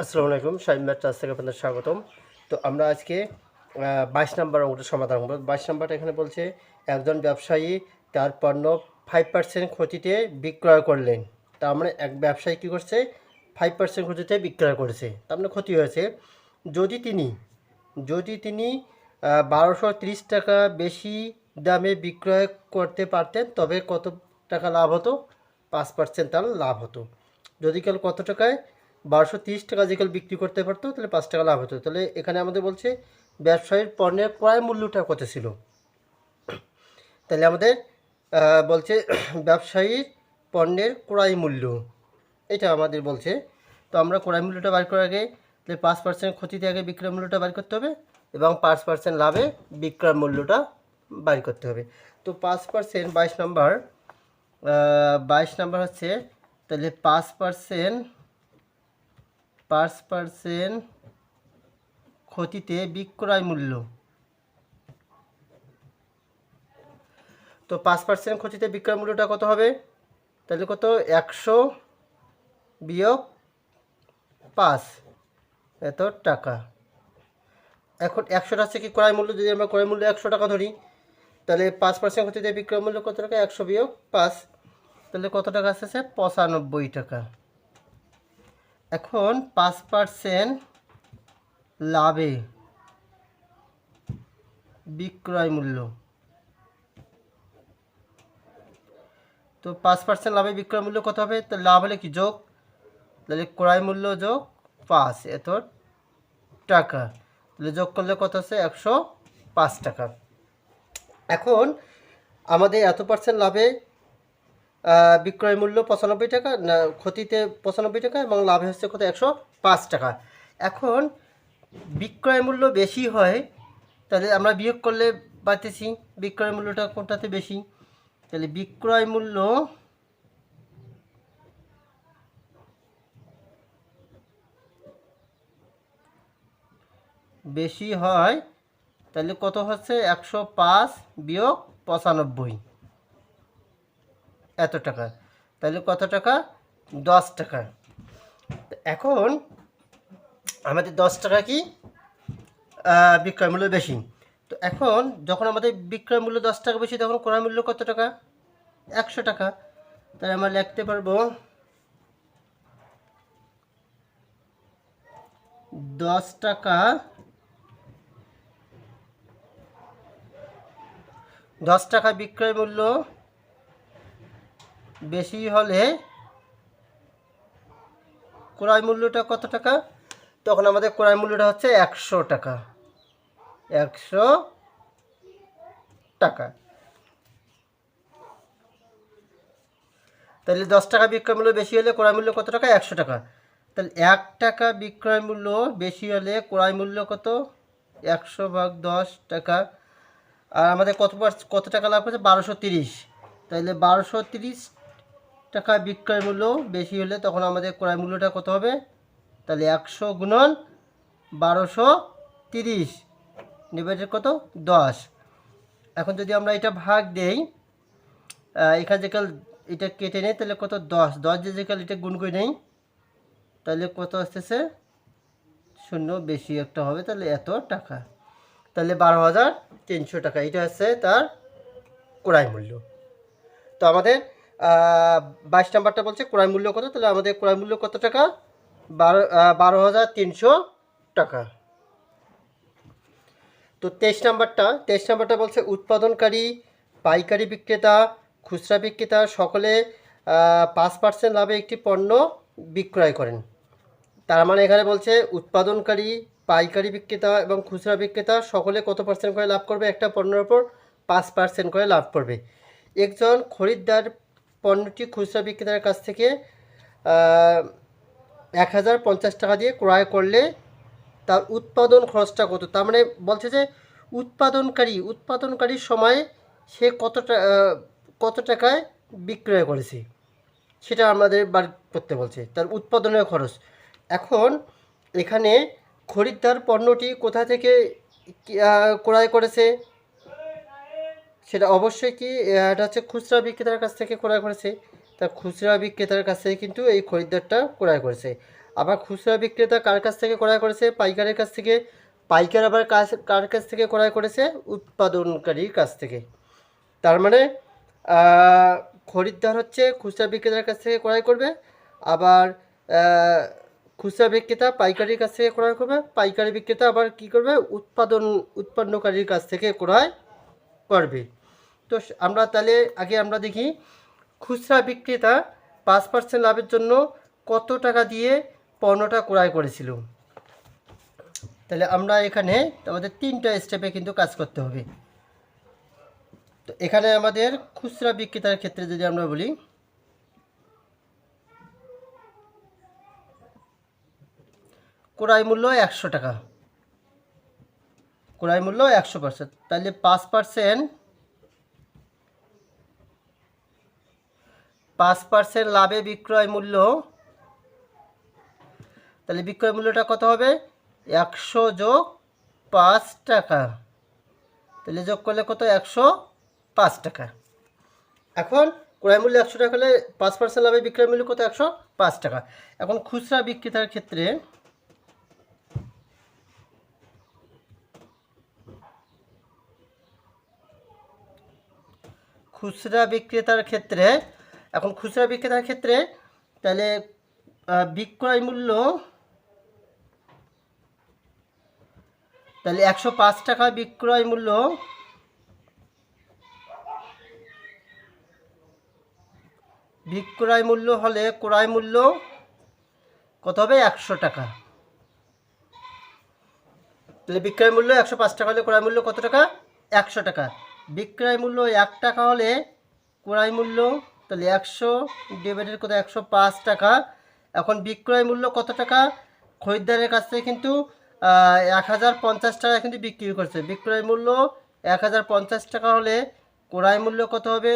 আসসালামু আলাইকুম, Shahin mat charge থেকে আপনাদের স্বাগতম। তো আমরা আজকে বাইশ নাম্বার অঙ্কটা সমাধান করব। বাইশ নাম্বারটা এখানে বলছে, একজন ব্যবসায়ী তার পণ্য ফাইভ পার্সেন্ট ক্ষতিতে বিক্রয় করলেন। তার মানে এক ব্যবসায়ী কী করছে? ফাইভ পার্সেন্ট ক্ষতিতে বিক্রয় করেছে। তার মানে ক্ষতি হয়েছে। যদি তিনি যদি তিনি বারোশো ত্রিশ টাকা বেশি দামে বিক্রয় করতে পারতেন, তবে কত টাকা লাভ হতো? পাঁচ পার্সেন্ট তার লাভ হতো। যদি কাল কত টাকায় বারোশো তিরিশ টাকা যে কাল বিক্রি করতে পারতো, তাহলে পাঁচ টাকা লাভ হতো। তাহলে এখানে আমাদের বলছে, ব্যবসায়ীর পণ্যের ক্রয় মূল্যটা কত ছিল? তাহলে আমাদের বলছে, ব্যবসায়ীর পণ্যের ক্রয় মূল্য। এটা আমাদের বলছে। তো আমরা ক্রয় মূল্যটা বার করার আগে, তাহলে পাঁচ পার্সেন্ট ক্ষতিতে আগে বিক্রয় মূল্যটা বার করতে হবে, এবং পাঁচ পার্সেন্ট লাভে বিক্রয় মূল্যটা বার করতে হবে। তো পাঁচ পার্সেন্ট বাইশ নম্বর বাইশ নাম্বার হচ্ছে, তাহলে পাঁচ পার্সেন্ট পাঁচ পার্সেন্ট ক্ষতিতে বিক্রয় মূল্য। তো পাঁচ পার্সেন্ট ক্ষতিতে বিক্রয় মূল্যটা কত হবে? তাহলে কত? একশো বিয়োগ পাঁচ। এত টাকা। এখন একশোটা হচ্ছে কি? ক্রয় মূল্য। যদি আমরা ক্রয় মূল্য একশো টাকা ধরি, তাহলে পাঁচ পার্সেন্ট ক্ষতিতে বিক্রয় মূল্য কত টাকা? একশো বিয়োগ পাঁচ। তাহলে কত টাকা আসতেছে? পঁচানব্বই টাকা। এখন পাঁচ পার্সেন্ট লাভে বিক্রয় মূল্য। তো পাঁচ পার্সেন্ট লাভে বিক্রয় মূল্য কত হবে? তো লাভ হলে কি যোগ? তাহলে ক্রয় মূল্য যোগ পাঁচ এত টাকা। তাহলে যোগ করলে কত আছে? একশো পাঁচ টাকা। এখন আমাদের এত পার্সেন্ট লাভে বিক্রয় মূল্য পঁচানব্বই টাকা ক্ষতিতে পঁচানব্বই টাকা এবং লাভে হচ্ছে কত একশো পাঁচ টাকা। এখন বিক্রয় মূল্য বেশি হয়, তাহলে আমরা বিয়োগ করলে পাইতেছি বিক্রয় মূল্যটা কোনটাতে বেশি? তাহলে বিক্রয় মূল্য বেশি হয়, তাহলে কত হচ্ছে? একশো পাঁচ বিয়োগ পঁচানব্বই। এত টাকা? তাহলে কত টাকা? দশ টাকা। এখন আমাদের দশ টাকা কি? বিক্রয় মূল্য বেশি। তো এখন যখন আমাদের বিক্রয় মূল্য দশ টাকা বেশি, তখন ক্রয় মূল্য কত টাকা? একশো টাকা। তাই আমরা লিখতে পারব দশ টাকা দশ টাকা বিক্রয় মূল্য বেশি হলে ক্রয় মূল্যটা কত টাকা? তখন আমাদের ক্রয় মূল্যটা হচ্ছে একশো টাকা। একশো টাকা। তাহলে দশ টাকা বিক্রয় মূল্য বেশি হলে ক্রয় মূল্য কত টাকা? একশো টাকা। তাহলে এক টাকা বিক্রয় মূল্য বেশি হলে ক্রয় মূল্য কত? একশো ভাগ দশ টাকা। আর আমাদের কত কত টাকা লাভ করেছে বারোশো তিরিশ। তাহলে বারোশো তিরিশ টাকা বিক্রয় মূল্য বেশি হলে তখন আমাদের ক্রয় মূল্যটা কত হবে? তাহলে একশো গুণন বারোশো তিরিশ ডিভাইডেড কত? দশ। এখন যদি আমরা এটা ভাগ দেই এখানে যেকাল এটা কেটে নেই, তাহলে কত? দশ। দশ যে যেকাল এটা গুণ করে নেই, তাহলে কত আসতেছে? শূন্য, বেশি একটা হবে, তাহলে এত টাকা। তাহলে বারো হাজার তিনশো টাকা। এটা হচ্ছে তার ক্রয় মূল্য। তো আমাদের বাইশ নাম্বারটা বলছে ক্রয় মূল্য কত? তাহলে আমাদের ক্রয় মূল্য কত টাকা? বারো বারো হাজার তিনশো টাকা। তো তেইশ নাম্বারটা তেইশ নাম্বারটা বলছে উৎপাদনকারী, পাইকারি বিক্রেতা, খুচরা বিক্রেতা সকলে পাঁচ পার্সেন্ট লাভে একটি পণ্য বিক্রয় করেন। তার মানে এখানে বলছে উৎপাদনকারী, পাইকারি বিক্রেতা এবং খুচরা বিক্রেতা সকলে কত পার্সেন্ট করে লাভ করবে? একটা পণ্যের ওপর পাঁচ পার্সেন্ট করে লাভ করবে। একজন খরিদ্দার পণ্যটি খুচরা বিক্রেতার কাছ থেকে এক হাজার পঞ্চাশ টাকা দিয়ে ক্রয় করলে তার উৎপাদন খরচটা কত? তার মানে বলছে যে উৎপাদনকারী, উৎপাদনকারীর সময় সে কত কত টাকায় বিক্রয় করেছে? সেটা আমাদের বার করতে বলছে। তার উৎপাদনের খরচ। এখন এখানে খরিদ্দার পণ্যটি কোথা থেকে ক্রয় করেছে? সেটা অবশ্যই কি এটা হচ্ছে খুচরা বিক্রেতার কাছ থেকে ক্রয় করেছে। তা খুচরা বিক্রেতার কাছ থেকে কিন্তু এই খরিদ্দারটা ক্রয় করেছে। আবার খুচরা বিক্রেতা কার কাছ থেকে ক্রয় করেছে? পাইকারের কাছ থেকে। পাইকার আবার কার কাছ থেকে ক্রয় করেছে? উৎপাদনকারীর কাছ থেকে। তার মানে খরিদ্দার হচ্ছে খুচরা বিক্রেতার কাছ থেকে ক্রয় করবে। আবার খুচরা বিক্রেতা পাইকারির কাছ থেকে ক্রয় করবে। পাইকারি বিক্রেতা আবার কি করবে? উৎপাদন, উৎপন্নকারীর কাছ থেকে ক্রয় করবে। তো আমরা তাহলে আগে আমরা দেখি, খুচরা বিক্রেতা পাঁচ পার্সেন্ট লাভের জন্য কত টাকা দিয়ে পণ্যটা ক্রয় করেছিল? তাহলে আমরা এখানে আমাদের তিনটা স্টেপে কিন্তু কাজ করতে হবে। তো এখানে আমাদের খুচরা বিক্রেতার ক্ষেত্রে যদি আমরা বলি, ক্রয় মূল্য একশো টাকা। ক্রয় মূল্য একশো পার্সেন্ট তাহলে পাঁচ পার্সেন্ট পাঁচ পার্সেন্ট লাভে বিক্রয় মূল্য তাহলে বিক্রয় মূল্যটা কত হবে? একশো যোগ পাঁচ টাকা। তাহলে যোগ করলে কত? একশো পাঁচ টাকা। এখন ক্রয় মূল্য একশো টাকা হলে পাঁচ পার্সেন্ট লাভে বিক্রয় মূল্য কত? একশো পাঁচ টাকা। এখন খুচরা বিক্রেতার ক্ষেত্রে খুচরা বিক্রেতার ক্ষেত্রে, এখন খুচরা বিক্রেতার ক্ষেত্রে তাহলে বিক্রয় মূল্য তাহলে একশো পাঁচ টাকা বিক্রয় মূল্য। বিক্রয় মূল্য হলে ক্রয় মূল্য কত হবে? একশো টাকা। তাহলে বিক্রয় মূল্য একশো পাঁচ টাকা হলে ক্রয় মূল্য কত টাকা? একশো টাকা। বিক্রয় মূল্য এক টাকা হলে ক্রয় মূল্য তাহলে একশো ডিভাইডেড কত একশো পাঁচ টাকা। এখন বিক্রয় মূল্য কত টাকা? খরিদ্দারের কাছ থেকে কিন্তু এক হাজার পঞ্চাশ টাকা কিন্তু বিক্রি করছে। বিক্রয় মূল্য এক হাজার পঞ্চাশ টাকা হলে ক্রয় মূল্য কত হবে?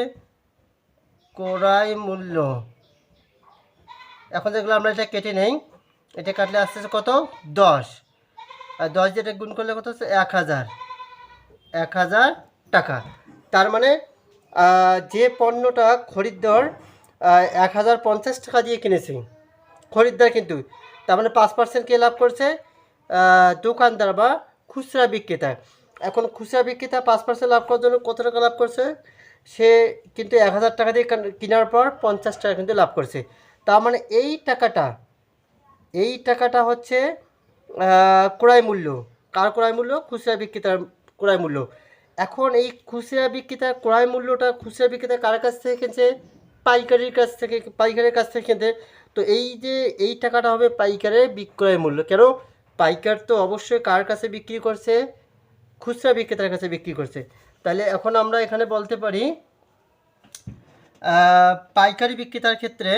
ক্রয় মূল্য। এখন যেগুলো আমরা এটা কেটে নেই। এটা কাটলে আসতে আসতে কত? দশ। আর দশ যেটা গুণ করলে কত হচ্ছে? এক হাজার। এক হাজার টাকা। তার মানে যে পণ্যটা খরিদ্দার এক হাজার পঞ্চাশ টাকা দিয়ে কিনেছে। খরিদ্দার কিন্তু, তার মানে পাঁচ পার্সেন্ট কে লাভ করছে দোকানদার বা খুচরা বিক্রেতা। এখন খুচরা বিক্রেতা পাঁচ পার্সেন্ট লাভ করার জন্য কত টাকা লাভ করছে? সে কিন্তু এক হাজার টাকা দিয়ে কেনার পর পঞ্চাশ টাকা কিন্তু লাভ করছে। তার মানে এই টাকাটা এই টাকাটা হচ্ছে ক্রয় মূল্য। কার ক্রয় মূল্য? খুচরা বিক্রেতার ক্রয় মূল্য। এখন এই খুচরা বিক্রেতার ক্রয় মূল্যটা খুচরা বিক্রেতা কার কাছ থেকে কিনছে? পাইকারির কাছ থেকে, পাইকারের কাছ থেকে কিনতে। তো এই যে এই টাকাটা হবে পাইকারের বিক্রয় মূল্য। কেন? পাইকার তো অবশ্যই কার কাছে বিক্রি করছে? খুচরা বিক্রেতার কাছে বিক্রি করছে। তাহলে এখন আমরা এখানে বলতে পারি পাইকারি বিক্রেতার ক্ষেত্রে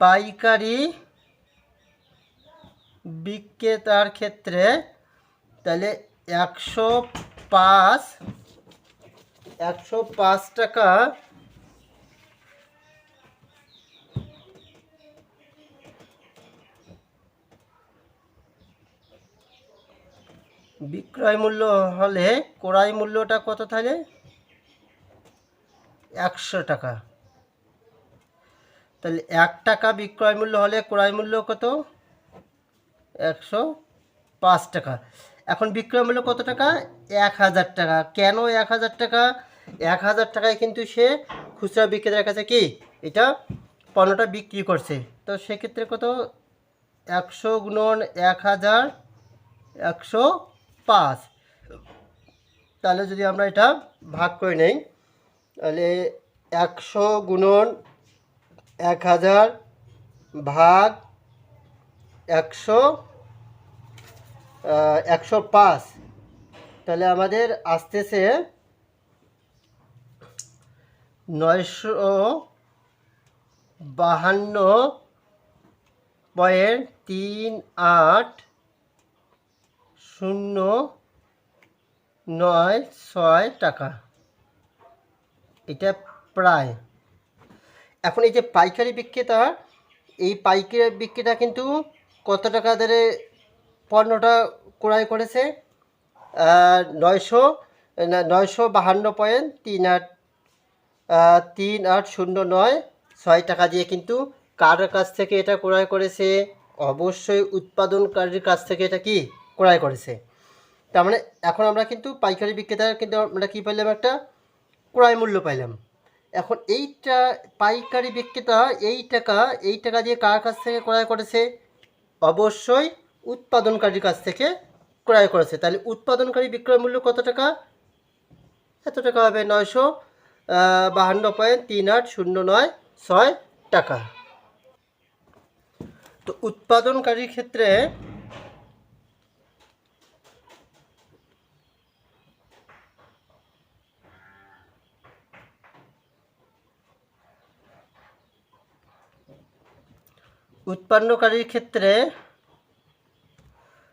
পাইকারি বিক্রেতার ক্ষেত্রে তাহলে একশো পাঁচ একশো পাঁচ টাকা বিক্রয় মূল্য হলে ক্রয় মূল্যটা কত থাকে একশো টাকা। তাহলে এক টাকা বিক্রয় মূল্য হলে ক্রয় মূল্য কত? একশো পাঁচ টাকা। এখন বিক্রয় মূল্য কত টাকা? এক হাজার টাকা। কেন এক হাজার টাকা? এক হাজার টাকায় কিন্তু সে খুচরা বিক্রেতার কাছে কি? এটা পণ্যটা বিক্রি করছে। তো সেক্ষেত্রে কত? একশো গুণন এক হাজার একশো পাঁচ। তাহলে যদি আমরা এটা ভাগ করে নেই, তাহলে একশো গুণন এক হাজার ভাগ একশো একশো পাঁচ। তাহলে আমাদের আসতেছে নয়শো বাহান্ন পয়েন্ট তিন আট শূন্য নয় ছয় টাকা। এটা প্রায়। এখন এই যে পাইকারি বিক্রেতা, এই পাইকারি বিক্রেতা কিন্তু কত টাকা ধরে পণ্যটা ক্রয় করেছে? নয়শো নয়শো বাহান্ন পয়েন্ট তিন আট তিন আট শূন্য নয় ছয় টাকা দিয়ে। কিন্তু কার কাছ থেকে এটা ক্রয় করেছে? অবশ্যই উৎপাদনকারীর কাছ থেকে এটা কি ক্রয় করেছে? তার মানে এখন আমরা কিন্তু পাইকারি বিক্রেতার কিন্তু আমরা কী পাইলাম একটা ক্রয় মূল্য পাইলাম এখন এইটা পাইকারি বিক্রেতা, এই টাকা এই টাকা দিয়ে কার কাছ থেকে ক্রয় করেছে? অবশ্যই উৎপাদনকারীর কাছ থেকে ক্রয় করেছে। তাহলে উৎপাদনকারী বিক্রয় মূল্য কত টাকা? এত টাকা হবে নয়শো বাহান্ন পয়েন্ট তিন আট শূন্য নয় ছয় টাকা। তো উৎপাদনকারীর ক্ষেত্রে উৎপন্নকারীর ক্ষেত্রে,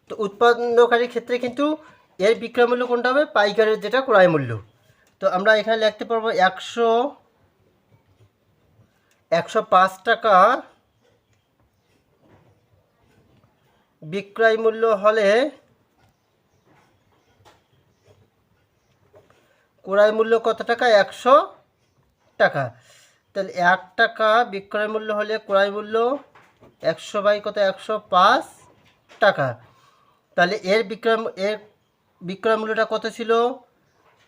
তো উৎপন্নকারীর ক্ষেত্রে কিন্তু এর বিক্রয় মূল্য কোনটা হবে? পাইকারের যেটা ক্রয় মূল্য। তো আমরা এখানে লিখতে পারব একশো একশো পাঁচ টাকা বিক্রয় মূল্য হলে ক্রয় মূল্য কত টাকা? একশো টাকা। তাহলে এক টাকা বিক্রয় মূল্য হলে ক্রয় মূল্য একশো বাই কত? একশো পাঁচ টাকা। তাহলে এর বিক্রয় এর বিক্রয় মূল্যটা কত ছিল?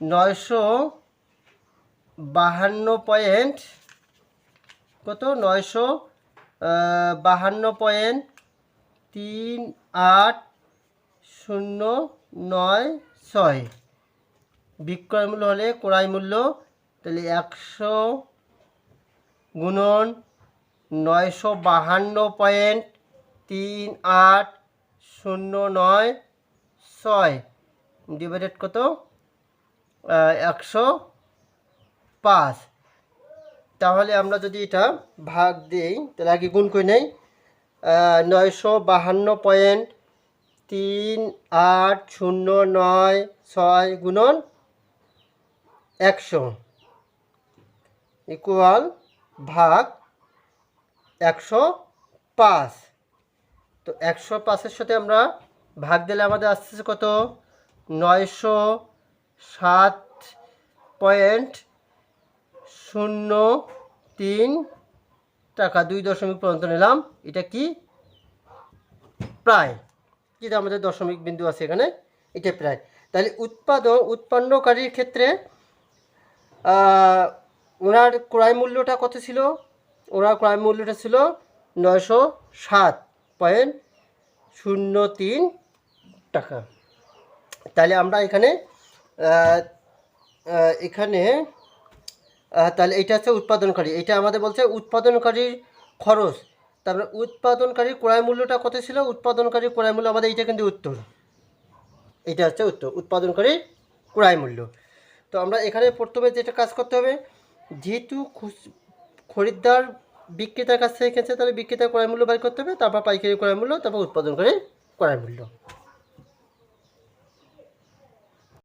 নয়শো বাহান্ন পয়েন্ট কত? নয়শো বাহান্ন পয়েন্ট তিন আট শূন্য নয় ছয়। বিক্রয় মূল্য হলে ক্রয় মূল্য, তাহলে একশো গুণন নয়শো বাহান্ন পয়েন্ট তিন আট শূন্য নয় ছয় ডিভাইডেড কত? একশো পাঁচ। তাহলে আমরা যদি এটা ভাগ দিই, তাহলে আগে গুণ করে নেই। নয়শো বাহান্ন পয়েন্ট তিন আট শূন্য নয় ছয় গুণন একশো ইকুয়াল ভাগ একশো পাঁচ। তো একশো পাঁচের সাথে আমরা ভাগ দিলে আমাদের আসতেছে কত? নয়শো সাত পয়েন্ট শূন্য তিন টাকা। দুই দশমিক পর্যন্ত নিলাম। এটা কি? প্রায়। যেটা আমাদের দশমিক বিন্দু আছে এখানে, এটা প্রায়। তাহলে উৎপাদন উৎপন্নকারীর ক্ষেত্রে ওনার ক্রয় মূল্যটা কত ছিল? ওনার ক্রয় মূল্যটা ছিল নয়শো সাত পয়েন্ট শূন্য তিন টাকা। তাহলে আমরা এখানে এখানে তাহলে এটা হচ্ছে উৎপাদনকারী। এটা আমাদের বলছে উৎপাদনকারীর খরচ। তারপরে উৎপাদনকারীর ক্রয় মূল্যটা কত ছিল? উৎপাদনকারীর ক্রয় মূল্য আমাদের এইটা কিন্তু উত্তর। এটা হচ্ছে উত্তর উৎপাদনকারীর ক্রয় মূল্য। তো আমরা এখানে প্রথমে যেটা কাজ করতে হবে, যেহেতু খরিদ্দার বিক্রেতার কাছ থেকে কিনছে, তাহলে বিক্রেতার ক্রয় মূল্য বাই করতে হবে, তারপর পাইকারি ক্রয় মূল্য, তারপর উৎপাদনকারীর ক্রয় মূল্য।